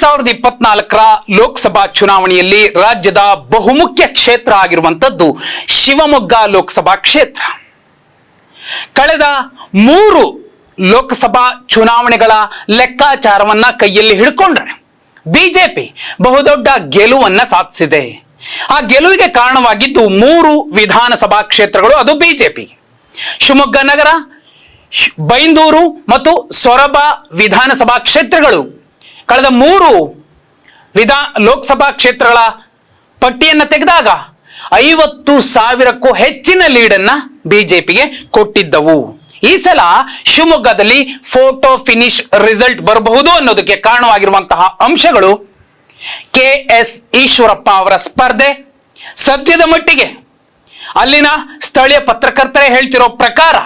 ಸಾವಿರದ ಇಪ್ಪತ್ನಾಲ್ಕರ ಲೋಕಸಭಾ ಚುನಾವಣೆಯಲ್ಲಿ ರಾಜ್ಯದ ಬಹುಮುಖ್ಯ ಕ್ಷೇತ್ರ ಆಗಿರುವಂತದ್ದು ಶಿವಮೊಗ್ಗ ಲೋಕಸಭಾ ಕ್ಷೇತ್ರ. ಕಳೆದ ಮೂರು ಲೋಕಸಭಾ ಚುನಾವಣೆಗಳ ಲೆಕ್ಕಾಚಾರವನ್ನ ಕೈಯಲ್ಲಿ ಹಿಡ್ಕೊಂಡ್ರೆ ಬಿಜೆಪಿ ಬಹುದೊಡ್ಡ ಗೆಲುವನ್ನ ಸಾಧಿಸಿದೆ. ಆ ಗೆಲುವಿಗೆ ಕಾರಣವಾಗಿದ್ದು ಮೂರು ವಿಧಾನಸಭಾ ಕ್ಷೇತ್ರಗಳು, ಅದು ಬಿಜೆಪಿ. ಶಿವಮೊಗ್ಗ ನಗರ ಬೈಂದೂರು ಮತ್ತು ಸೊರಬ ವಿಧಾನಸಭಾ ಕ್ಷೇತ್ರಗಳು. ಕಳೆದ ಮೂರು ವಿಧಾ ಲೋಕಸಭಾ ಕ್ಷೇತ್ರಗಳ ಪಟ್ಟಿಯನ್ನು ತೆಗೆದಾಗ ಐವತ್ತು ಸಾವಿರಕ್ಕೂ ಹೆಚ್ಚಿನ ಲೀಡನ್ನ ಬಿಜೆಪಿಗೆ ಕೊಟ್ಟಿದ್ದವು. ಈ ಸಲ ಶಿವಮೊಗ್ಗದಲ್ಲಿ ಫೋಟೋ ಫಿನಿಶ್ ರಿಸಲ್ಟ್ ಬರಬಹುದು ಅನ್ನೋದಕ್ಕೆ ಕಾರಣವಾಗಿರುವಂತಹ ಅಂಶಗಳು ಕೆ ಎಸ್ ಈಶ್ವರಪ್ಪ ಅವರ ಸ್ಪರ್ಧೆ. ಸದ್ಯದ ಮಟ್ಟಿಗೆ ಅಲ್ಲಿನ ಸ್ಥಳೀಯ ಪತ್ರಕರ್ತರೇ ಹೇಳ್ತಿರೋ ಪ್ರಕಾರ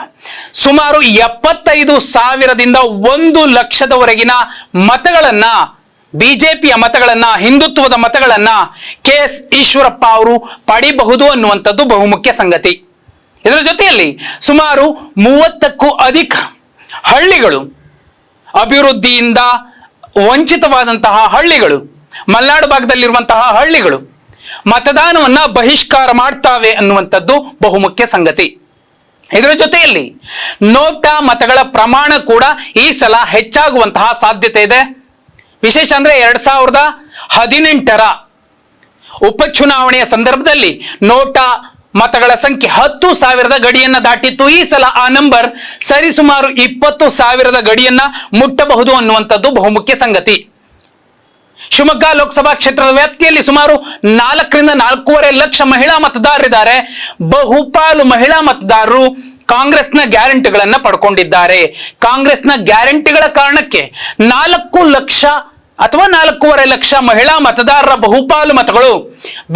ಸುಮಾರು ಎಪ್ಪತ್ತೈದು ಸಾವಿರದಿಂದ ಒಂದು ಲಕ್ಷದವರೆಗಿನ ಮತಗಳನ್ನ, ಬಿಜೆಪಿಯ ಮತಗಳನ್ನ, ಹಿಂದುತ್ವದ ಮತಗಳನ್ನ ಕೆ ಎಸ್ ಈಶ್ವರಪ್ಪ ಅವರು ಪಡಿಬಹುದು ಅನ್ನುವಂಥದ್ದು ಬಹುಮುಖ್ಯ ಸಂಗತಿ. ಇದರ ಜೊತೆಯಲ್ಲಿ ಸುಮಾರು ಮೂವತ್ತಕ್ಕೂ ಅಧಿಕ ಹಳ್ಳಿಗಳು ಅಭಿವೃದ್ಧಿಯಿಂದ ವಂಚಿತವಾದಂತಹ ಹಳ್ಳಿಗಳು, ಮಲೆನಾಡು ಭಾಗದಲ್ಲಿರುವಂತಹ ಹಳ್ಳಿಗಳು ಮತದಾನವನ್ನ ಬಹಿಷ್ಕಾರ ಮಾಡ್ತಾವೆ ಅನ್ನುವಂಥದ್ದು ಬಹುಮುಖ್ಯ ಸಂಗತಿ. ಇದರ ಜೊತೆಯಲ್ಲಿ ನೋಟಾ ಮತಗಳ ಪ್ರಮಾಣ ಕೂಡ ಈ ಸಲ ಹೆಚ್ಚಾಗುವಂತಹ ಸಾಧ್ಯತೆ ಇದೆ. ವಿಶೇಷ ಅಂದ್ರೆ ಎರಡ್ ಸಾವಿರದ ಹದಿನೆಂಟರ ಉಪಚುನಾವಣೆಯ ಸಂದರ್ಭದಲ್ಲಿ ನೋಟಾ ಮತಗಳ ಸಂಖ್ಯೆ ಹತ್ತು ಸಾವಿರದ ಗಡಿಯನ್ನ ದಾಟಿತ್ತು. ಈ ಸಲ ಆ ನಂಬರ್ ಸರಿಸುಮಾರು ಇಪ್ಪತ್ತು ಸಾವಿರದ ಗಡಿಯನ್ನ ಮುಟ್ಟಬಹುದು ಅನ್ನುವಂಥದ್ದು ಬಹುಮುಖ್ಯ ಸಂಗತಿ. ಶಿವಮೊಗ್ಗ ಲೋಕಸಭಾ ಕ್ಷೇತ್ರದ ವ್ಯಾಪ್ತಿಯಲ್ಲಿ ಸುಮಾರು ನಾಲ್ಕರಿಂದ ನಾಲ್ಕೂವರೆ ಲಕ್ಷ ಮಹಿಳಾ ಮತದಾರರಿದ್ದಾರೆ. ಬಹುಪಾಲು ಮಹಿಳಾ ಮತದಾರರು ಕಾಂಗ್ರೆಸ್ನ ಗ್ಯಾರಂಟಿಗಳನ್ನ ಪಡ್ಕೊಂಡಿದ್ದಾರೆ. ಕಾಂಗ್ರೆಸ್ನ ಗ್ಯಾರಂಟಿಗಳ ಕಾರಣಕ್ಕೆ ನಾಲ್ಕು ಲಕ್ಷ ಅಥವಾ ನಾಲ್ಕೂವರೆ ಲಕ್ಷ ಮಹಿಳಾ ಮತದಾರರ ಬಹುಪಾಲು ಮತಗಳು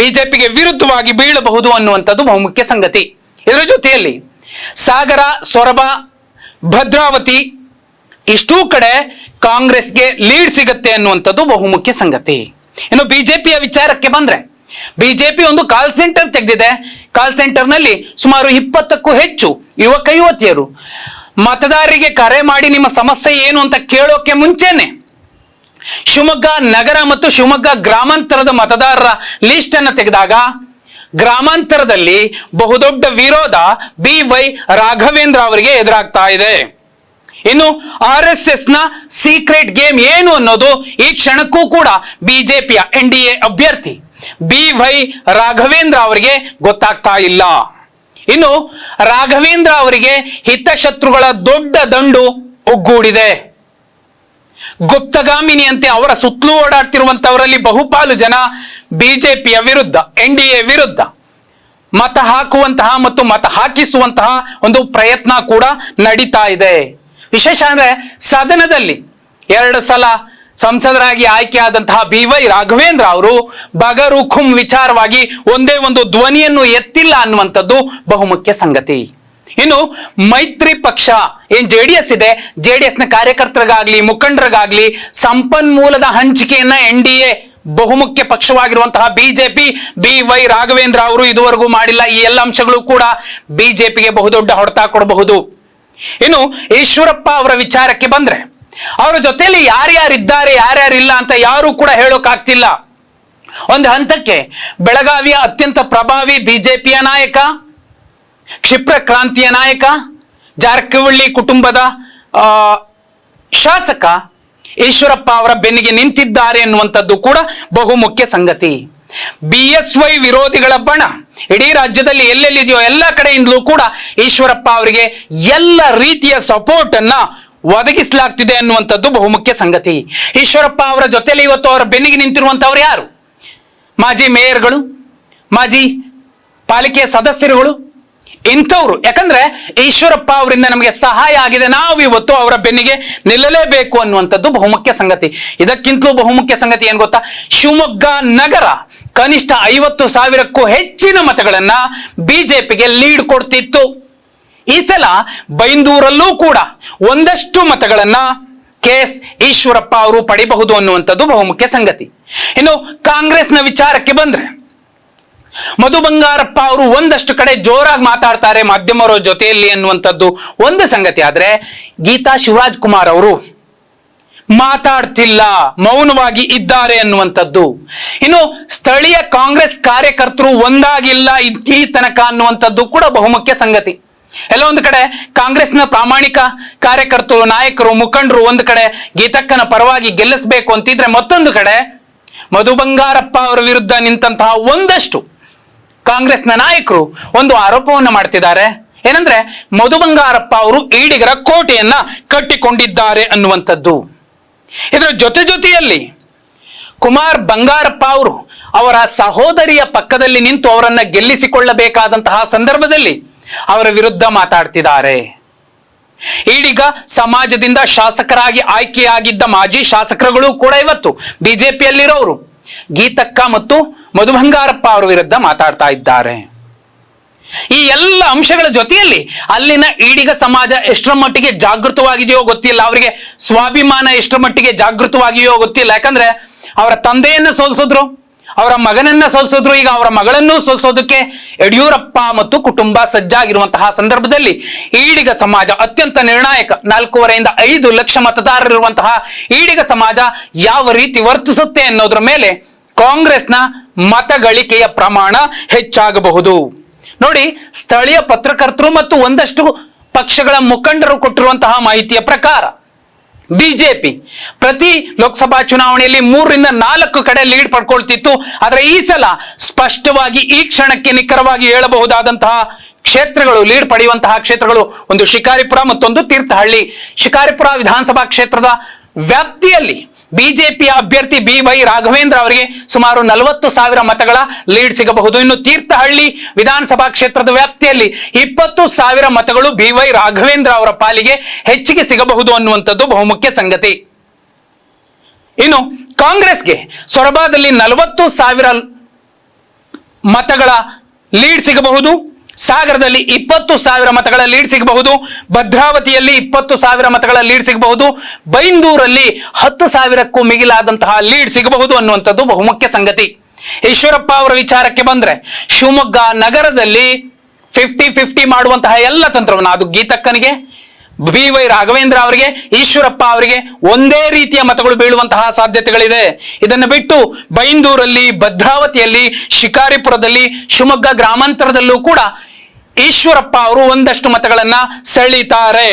ಬಿಜೆಪಿಗೆ ವಿರುದ್ಧವಾಗಿ ಬೀಳಬಹುದು ಅನ್ನುವಂಥದ್ದು ಬಹುಮುಖ್ಯ ಸಂಗತಿ. ಇದರ ಜೊತೆಯಲ್ಲಿ ಸಾಗರ, ಸೊರಬ, ಭದ್ರಾವತಿ, ಇಷ್ಟೂ ಕಡೆ ಕಾಂಗ್ರೆಸ್ಗೆ ಲೀಡ್ ಸಿಗುತ್ತೆ ಅನ್ನುವಂಥದ್ದು ಬಹುಮುಖ್ಯ ಸಂಗತಿ. ಇನ್ನು ಬಿಜೆಪಿಯ ವಿಚಾರಕ್ಕೆ ಬಂದ್ರೆ, ಬಿಜೆಪಿ ಒಂದು ಕಾಲ್ ಸೆಂಟರ್ ತೆಗೆದಿದೆ. ಕಾಲ್ ಸೆಂಟರ್ನಲ್ಲಿ ಸುಮಾರು ಇಪ್ಪತ್ತಕ್ಕೂ ಹೆಚ್ಚು ಯುವಕ ಯುವತಿಯರು. ಮತದಾರರಿಗೆ ಕರೆ ಮಾಡಿ ನಿಮ್ಮ ಸಮಸ್ಯೆ ಏನು ಅಂತ ಕೇಳೋಕೆ ಮುಂಚೆನೆ ಶಿವಮೊಗ್ಗ ನಗರ ಮತ್ತು ಶಿವಮೊಗ್ಗ ಗ್ರಾಮಾಂತರದ ಮತದಾರರ ಲಿಸ್ಟ್ ಅನ್ನು ತೆಗೆದಾಗ ಗ್ರಾಮಾಂತರದಲ್ಲಿ ಬಹುದೊಡ್ಡ ವಿರೋಧ ಬಿ ವೈ ರಾಘವೇಂದ್ರ ಅವರಿಗೆ ಎದುರಾಗ್ತಾ ಇದೆ. ಇನ್ನು ಆರ್ ಎಸ್ ಎಸ್ನ ಸೀಕ್ರೆಟ್ ಗೇಮ್ ಏನು ಅನ್ನೋದು ಈ ಕ್ಷಣಕ್ಕೂ ಕೂಡ ಬಿಜೆಪಿಯ ಎನ್ ಡಿ ಎ ಅಭ್ಯರ್ಥಿ ಬಿ ವೈ ರಾಘವೇಂದ್ರ ಅವರಿಗೆ ಗೊತ್ತಾಗ್ತಾ ಇಲ್ಲ. ಇನ್ನು ರಾಘವೇಂದ್ರ ಅವರಿಗೆ ಹಿತಶತ್ರುಗಳ ದೊಡ್ಡ ದಂಡು ಒಗ್ಗೂಡಿದೆ. ಗುಪ್ತಗಾಮಿನಿಯಂತೆ ಅವರ ಸುತ್ತಲೂ ಓಡಾಡ್ತಿರುವಂತವರಲ್ಲಿ ಬಹುಪಾಲು ಜನ ಬಿಜೆಪಿಯ ವಿರುದ್ಧ ಎನ್ ಡಿ ಎ ವಿರುದ್ಧ ಮತ ಹಾಕುವಂತಹ ಮತ್ತು ಮತ ಹಾಕಿಸುವಂತಹ ಒಂದು ಪ್ರಯತ್ನ ಕೂಡ ನಡೀತಾ ಇದೆ. ವಿಶೇಷ ಅಂದ್ರೆ ಸದನದಲ್ಲಿ ಎರಡು ಸಲ ಸಂಸದರಾಗಿ ಆಯ್ಕೆಯಾದಂತಹ ಬಿ ವೈ ರಾಘವೇಂದ್ರ ಅವರು ಬಗರುಖುಂ ವಿಚಾರವಾಗಿ ಒಂದೇ ಒಂದು ಧ್ವನಿಯನ್ನು ಎತ್ತಿಲ್ಲ ಅನ್ನುವಂಥದ್ದು ಬಹುಮುಖ್ಯ ಸಂಗತಿ. ಇನ್ನು ಮೈತ್ರಿ ಪಕ್ಷ, ಏನ್ ಜೆ ಡಿ ಎಸ್ ಇದೆ ಜೆ ಡಿ ಎಸ್ನ ಕಾರ್ಯಕರ್ತರಿಗಾಗ್ಲಿ, ಮುಖಂಡರಿಗಾಗ್ಲಿ ಸಂಪನ್ಮೂಲದ ಹಂಚಿಕೆಯನ್ನ ಎನ್ ಡಿ ಎ ಬಹುಮುಖ್ಯ ಪಕ್ಷವಾಗಿರುವಂತಹ ಬಿಜೆಪಿ ಬಿ ವೈ ರಾಘವೇಂದ್ರ ಅವರು ಇದುವರೆಗೂ ಮಾಡಿಲ್ಲ. ಈ ಎಲ್ಲ ಅಂಶಗಳು ಕೂಡ ಬಿಜೆಪಿಗೆ ಬಹುದೊಡ್ಡ ಹೊಡೆತ ಕೊಡಬಹುದು. ಇನ್ನು ಈಶ್ವರಪ್ಪ ಅವರ ವಿಚಾರಕ್ಕೆ ಬಂದ್ರೆ, ಅವರ ಜೊತೆಯಲ್ಲಿ ಯಾರ್ಯಾರಿದ್ದಾರೆ, ಯಾರ್ಯಾರಿಲ್ಲ ಅಂತ ಯಾರು ಕೂಡ ಹೇಳೋಕಾಗ್ತಿಲ್ಲ. ಒಂದು ಹಂತಕ್ಕೆ ಬೆಳಗಾವಿಯ ಅತ್ಯಂತ ಪ್ರಭಾವಿ ಬಿಜೆಪಿಯ ನಾಯಕ, ಕ್ಷಿಪ್ರ ಕ್ರಾಂತಿಯ ನಾಯಕ ಜಾರಕಿಹೊಳ್ಳಿ ಕುಟುಂಬದ ಶಾಸಕ ಈಶ್ವರಪ್ಪ ಅವರ ಬೆನ್ನಿಗೆ ನಿಂತಿದ್ದಾರೆ ಎನ್ನುವಂಥದ್ದು ಕೂಡ ಬಹುಮುಖ್ಯ ಸಂಗತಿ. ಬಿ ಎಸ್ ವೈ ವಿರೋಧಿಗಳ ಬಣ. ಇಡೀ ರಾಜ್ಯದಲ್ಲಿ ಎಲ್ಲೆಲ್ಲಿದೆಯೋ ಎಲ್ಲ ಕಡೆಯಿಂದಲೂ ಕೂಡ ಈಶ್ವರಪ್ಪ ಅವರಿಗೆ ಎಲ್ಲ ರೀತಿಯ ಸಪೋರ್ಟ್ ಅನ್ನ ಒದಗಿಸಲಾಗ್ತಿದೆ ಅನ್ನುವಂಥದ್ದು ಬಹುಮುಖ್ಯ ಸಂಗತಿ. ಈಶ್ವರಪ್ಪ ಅವರ ಜೊತೆಯಲ್ಲಿ ಇವತ್ತು ಅವರ ಬೆನ್ನಿಗೆ ನಿಂತಿರುವಂತವ್ರು ಯಾರು? ಮಾಜಿ ಮೇಯರ್ಗಳು, ಮಾಜಿ ಪಾಲಿಕೆಯ ಸದಸ್ಯರುಗಳು ಇಂಥವ್ರು. ಯಾಕಂದ್ರೆ ಈಶ್ವರಪ್ಪ ಅವರಿಂದ ನಮಗೆ ಸಹಾಯ ಆಗಿದೆ. ನಾವು ಇವತ್ತು ಅವರ ಬೆನ್ನಿಗೆ ನಿಲ್ಲಲೇಬೇಕು ಅನ್ನುವಂಥದ್ದು ಬಹುಮುಖ್ಯ ಸಂಗತಿ. ಇದಕ್ಕಿಂತಲೂ ಬಹುಮುಖ್ಯ ಸಂಗತಿ ಏನ್ ಗೊತ್ತಾ? ಶಿವಮೊಗ್ಗ ನಗರ ಕನಿಷ್ಠ ಐವತ್ತು ಸಾವಿರಕ್ಕೂ ಹೆಚ್ಚಿನ ಮತಗಳನ್ನ ಬಿಜೆಪಿಗೆ ಲೀಡ್ ಕೊಡ್ತಿತ್ತು. ಈ ಸಲ ಬೈಂದೂರಲ್ಲೂ ಕೂಡ ಒಂದಷ್ಟು ಮತಗಳನ್ನ ಕೆ ಎಸ್ ಈಶ್ವರಪ್ಪ ಅವರು ಪಡಿಬಹುದು ಅನ್ನುವಂಥದ್ದು ಬಹುಮುಖ್ಯ ಸಂಗತಿ. ಇನ್ನು ಕಾಂಗ್ರೆಸ್ನ ವಿಚಾರಕ್ಕೆ ಬಂದ್ರೆ ಮಧು ಬಂಗಾರಪ್ಪ ಅವರು ಒಂದಷ್ಟು ಕಡೆ ಜೋರಾಗಿ ಮಾತಾಡ್ತಾರೆ ಮಾಧ್ಯಮರ ಜೊತೆಯಲ್ಲಿ ಅನ್ನುವಂಥದ್ದು ಒಂದು ಸಂಗತಿ ಆದ್ರೆ ಗೀತಾ ಶಿವರಾಜ್ ಕುಮಾರ್ ಅವರು ಮಾತಾಡ್ತಿಲ್ಲ, ಮೌನವಾಗಿ ಇದ್ದಾರೆ ಅನ್ನುವಂಥದ್ದು. ಇನ್ನು ಸ್ಥಳೀಯ ಕಾಂಗ್ರೆಸ್ ಕಾರ್ಯಕರ್ತರು ಒಂದಾಗಿಲ್ಲ ಈ ತನಕ ಅನ್ನುವಂಥದ್ದು ಕೂಡ ಬಹುಮುಖ್ಯ ಸಂಗತಿ. ಎಲ್ಲ ಒಂದು ಕಡೆ ಕಾಂಗ್ರೆಸ್ನ ಪ್ರಾಮಾಣಿಕ ಕಾರ್ಯಕರ್ತರು, ನಾಯಕರು, ಮುಖಂಡರು ಒಂದು ಕಡೆ ಗೀತಕ್ಕನ ಪರವಾಗಿ ಗೆಲ್ಲಿಸಬೇಕು ಅಂತಿದ್ರೆ ಮತ್ತೊಂದು ಕಡೆ ಮಧು ಬಂಗಾರಪ್ಪ ಅವರ ವಿರುದ್ಧ ನಿಂತಹ ಒಂದಷ್ಟು ಕಾಂಗ್ರೆಸ್ನ ನಾಯಕರು ಒಂದು ಆರೋಪವನ್ನು ಮಾಡ್ತಿದ್ದಾರೆ. ಏನಂದ್ರೆ, ಮಧು ಬಂಗಾರಪ್ಪ ಅವರು ಈಡಿಗರ ಕೋಟೆಯನ್ನ ಕಟ್ಟಿಕೊಂಡಿದ್ದಾರೆ ಅನ್ನುವಂಥದ್ದು. ಇದರ ಜೊತೆ ಜೊತೆಯಲ್ಲಿ ಕುಮಾರ್ ಬಂಗಾರಪ್ಪ ಅವರು ಅವರ ಸಹೋದರಿಯ ಪಕ್ಕದಲ್ಲಿ ನಿಂತು ಅವರನ್ನ ಗೆಲ್ಲಿಸಿಕೊಳ್ಳಬೇಕಾದಂತಹ ಸಂದರ್ಭದಲ್ಲಿ ಅವರ ವಿರುದ್ಧ ಮಾತಾಡ್ತಿದ್ದಾರೆ. ಈಡಿಗ ಸಮಾಜದಿಂದ ಶಾಸಕರಾಗಿ ಆಯ್ಕೆಯಾಗಿದ್ದ ಮಾಜಿ ಶಾಸಕರುಗಳು ಕೂಡ ಇವತ್ತು ಬಿಜೆಪಿಯಲ್ಲಿರೋರು. ಗೀತಕ್ಕ ಮತ್ತು ಮಧುಬಂಗಾರಪ್ಪ ಅವರ ವಿರುದ್ಧ ಮಾತಾಡ್ತಾ ಇದ್ದಾರೆ. ಈ ಎಲ್ಲ ಅಂಶಗಳ ಜೊತೆಯಲ್ಲಿ ಅಲ್ಲಿನ ಈಡಿಗ ಸಮಾಜ ಎಷ್ಟರ ಮಟ್ಟಿಗೆ ಜಾಗೃತವಾಗಿದೆಯೋ ಗೊತ್ತಿಲ್ಲ. ಅವರಿಗೆ ಸ್ವಾಭಿಮಾನ ಎಷ್ಟರ ಮಟ್ಟಿಗೆ ಜಾಗೃತವಾಗಿಯೋ ಗೊತ್ತಿಲ್ಲ. ಯಾಕಂದ್ರೆ ಅವರ ತಂದೆಯನ್ನ ಸೋಲ್ಸಿದ್ರು, ಅವರ ಮಗನನ್ನ ಸೋಲ್ಸಿದ್ರು, ಈಗ ಅವರ ಮಗಳನ್ನು ಸೋಲ್ಸೋದಕ್ಕೆ ಯಡಿಯೂರಪ್ಪ ಮತ್ತು ಕುಟುಂಬ ಸಜ್ಜಾಗಿರುವಂತಹ ಸಂದರ್ಭದಲ್ಲಿ ಈಡಿಗ ಸಮಾಜ ಅತ್ಯಂತ ನಿರ್ಣಾಯಕ. ನಾಲ್ಕೂವರೆಯಿಂದ ಐದು ಲಕ್ಷ ಮತದಾರರಿರುವಂತಹ ಈಡಿಗ ಸಮಾಜ ಯಾವ ರೀತಿ ವರ್ತಿಸುತ್ತೆ ಅನ್ನೋದ್ರ ಮೇಲೆ ಕಾಂಗ್ರೆಸ್ನ ಮತಗಳಿಕೆಯ ಪ್ರಮಾಣ ಹೆಚ್ಚಾಗಬಹುದು. ನೋಡಿ, ಸ್ಥಳೀಯ ಪತ್ರಕರ್ತರು ಮತ್ತು ಒಂದಷ್ಟು ಪಕ್ಷಗಳ ಮುಖಂಡರು ಕೊಟ್ಟಿರುವಂತಹ ಮಾಹಿತಿಯ ಪ್ರಕಾರ, ಬಿಜೆಪಿ ಪ್ರತಿ ಲೋಕಸಭಾ ಚುನಾವಣೆಯಲ್ಲಿ ಮೂರರಿಂದ ನಾಲ್ಕು ಕಡೆ ಲೀಡ್ ಪಡ್ಕೊಳ್ತಿತ್ತು. ಆದರೆ ಈ ಸಲ ಸ್ಪಷ್ಟವಾಗಿ ಈ ಕ್ಷಣಕ್ಕೆ ನಿಖರವಾಗಿ ಹೇಳಬಹುದಾದಂತಹ ಕ್ಷೇತ್ರಗಳು, ಲೀಡ್ ಪಡೆಯುವಂತಹ ಕ್ಷೇತ್ರಗಳು, ಒಂದು ಶಿಕಾರಿಪುರ ಮತ್ತೊಂದು ತೀರ್ಥಹಳ್ಳಿ. ಶಿಕಾರಿಪುರ ವಿಧಾನಸಭಾ ಕ್ಷೇತ್ರದ ವ್ಯಾಪ್ತಿಯಲ್ಲಿ ಬಿಜೆಪಿಯ ಅಭ್ಯರ್ಥಿ ಬಿ ವೈ ರಾಘವೇಂದ್ರ ಅವರಿಗೆ ಸುಮಾರು ನಲವತ್ತು ಸಾವಿರ ಮತಗಳ ಲೀಡ್ ಸಿಗಬಹುದು. ಇನ್ನು ತೀರ್ಥಹಳ್ಳಿ ವಿಧಾನಸಭಾ ಕ್ಷೇತ್ರದ ವ್ಯಾಪ್ತಿಯಲ್ಲಿ ಇಪ್ಪತ್ತು ಸಾವಿರ ಮತಗಳು ಬಿ ವೈ ರಾಘವೇಂದ್ರ ಅವರ ಪಾಲಿಗೆ ಹೆಚ್ಚಿಗೆ ಸಿಗಬಹುದು ಅನ್ನುವಂಥದ್ದು ಬಹುಮುಖ್ಯ ಸಂಗತಿ. ಇನ್ನು ಕಾಂಗ್ರೆಸ್ಗೆ ಸೊರಬಾದಲ್ಲಿ ನಲವತ್ತು ಸಾವಿರ ಮತಗಳ ಲೀಡ್ ಸಿಗಬಹುದು. ಸಾಗರದಲ್ಲಿ ಇಪ್ಪತ್ತು ಸಾವಿರ ಮತಗಳ ಲೀಡ್ ಸಿಗಬಹುದು. ಭದ್ರಾವತಿಯಲ್ಲಿ ಇಪ್ಪತ್ತು ಸಾವಿರ ಮತಗಳ ಲೀಡ್ ಸಿಗಬಹುದು. ಬೈಂದೂರಲ್ಲಿ ಹತ್ತು ಸಾವಿರಕ್ಕೂ ಮಿಗಿಲಾದಂತಹ ಲೀಡ್ ಸಿಗಬಹುದು ಅನ್ನುವಂಥದ್ದು ಬಹುಮುಖ್ಯ ಸಂಗತಿ. ಈಶ್ವರಪ್ಪ ಅವರ ವಿಚಾರಕ್ಕೆ ಬಂದ್ರೆ, ಶಿವಮೊಗ್ಗ ನಗರದಲ್ಲಿ ಫಿಫ್ಟಿ ಫಿಫ್ಟಿ ಮಾಡುವಂತಹ ಎಲ್ಲ ತಂತ್ರವನ್ನು, ಅದು ಗೀತಕ್ಕನಿಗೆ ಬಿ ವೈ ರಾಘವೇಂದ್ರ ಅವರಿಗೆ, ಈಶ್ವರಪ್ಪ ಅವರಿಗೆ ಒಂದೇ ರೀತಿಯ ಮತಗಳು ಬೀಳುವಂತಹ ಸಾಧ್ಯತೆಗಳಿದೆ. ಇದನ್ನು ಬಿಟ್ಟು ಬೈಂದೂರಲ್ಲಿ, ಭದ್ರಾವತಿಯಲ್ಲಿ, ಶಿಕಾರಿಪುರದಲ್ಲಿ, ಶಿವಮೊಗ್ಗ ಗ್ರಾಮಾಂತರದಲ್ಲೂ ಕೂಡ ಈಶ್ವರಪ್ಪ ಅವರು ಒಂದಷ್ಟು ಮತಗಳನ್ನ ಸೆಳೀತಾರೆ.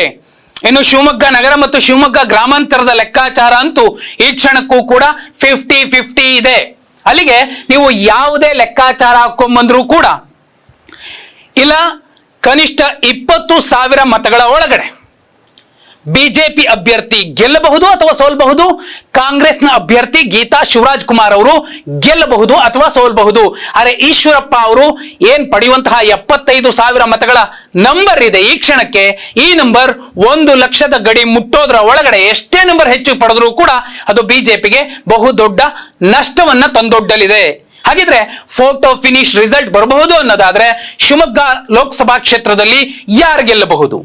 ಇನ್ನು ಶಿವಮೊಗ್ಗ ನಗರ ಮತ್ತು ಶಿವಮೊಗ್ಗ ಗ್ರಾಮಾಂತರದ ಲೆಕ್ಕಾಚಾರ ಅಂತೂ ಈ ಕ್ಷಣಕ್ಕೂ ಕೂಡ ಫಿಫ್ಟಿ ಫಿಫ್ಟಿ ಇದೆ. ಅಲ್ಲಿಗೆ ನೀವು ಯಾವುದೇ ಲೆಕ್ಕಾಚಾರ ಹಾಕೊಂಡ್ಬಂದ್ರೂ ಕೂಡ, ಇಲ್ಲ, ಕನಿಷ್ಠ ಇಪ್ಪತ್ತು ಸಾವಿರ ಮತಗಳ ಒಳಗಡೆ ಬಿಜೆಪಿ ಅಭ್ಯರ್ಥಿ ಗೆಲ್ಲಬಹುದು ಅಥವಾ ಸೋಲ್ಬಹುದು? ಕಾಂಗ್ರೆಸ್ನ ಅಭ್ಯರ್ಥಿ ಗೀತಾ ಶಿವರಾಜ್ ಕುಮಾರ್ ಅವರು ಗೆಲ್ಲಬಹುದು ಅಥವಾ ಸೋಲ್ಬಹುದು? ಅರೆ ಈಶ್ವರಪ್ಪ ಅವರು ಏನ್ ಪಡೆಯುವಂತಹ ಎಪ್ಪತ್ತೈದು ಸಾವಿರ ಮತಗಳ ನಂಬರ್ ಇದೆ ಈ ಕ್ಷಣಕ್ಕೆ. ಈ ನಂಬರ್ ಒಂದು ಲಕ್ಷದ ಗಡಿ ಮುಟ್ಟೋದ್ರ ಒಳಗಡೆ ಎಷ್ಟೇ ನಂಬರ್ ಹೆಚ್ಚು ಪಡೆದ್ರೂ ಕೂಡ ಅದು ಬಿಜೆಪಿಗೆ ಬಹುದೊಡ್ಡ ನಷ್ಟವನ್ನ ತಂದೊಡ್ಡಲಿದೆ. ಹಾಗಿದ್ರೆ ಫೋಟೋ ಫಿನಿಶ್ ರಿಸಲ್ಟ್ ಬರಬಹುದು ಅನ್ನೋದಾದ್ರೆ ಶಿವಮೊಗ್ಗ ಲೋಕಸಭಾ ಕ್ಷೇತ್ರದಲ್ಲಿ ಯಾರು ಗೆಲ್ಲಬಹುದು?